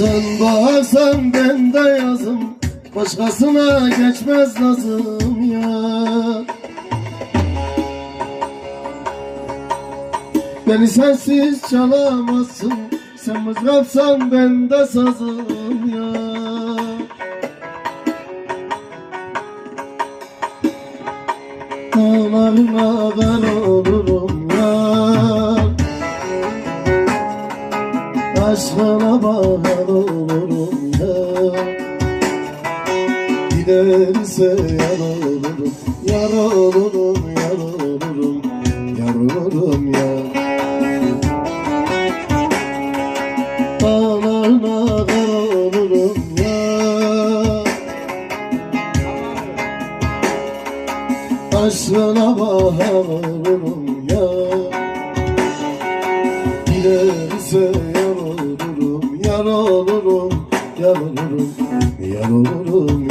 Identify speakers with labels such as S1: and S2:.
S1: Sen baharsan ben de yazım. Başkasına geçmez nazım ya? Beni sensiz çalamazsın. Sen mızrapsan ben de sazım ya. Dağlarına ben olurum Aşkına bağlı olurum ya Giderse yar olurum Yar olurum, yar olurum Yar olurum ya. Dağlarına kar olurum ya. Aşkına bahar olurum ya. Giderse yar yar olurum, yar olurum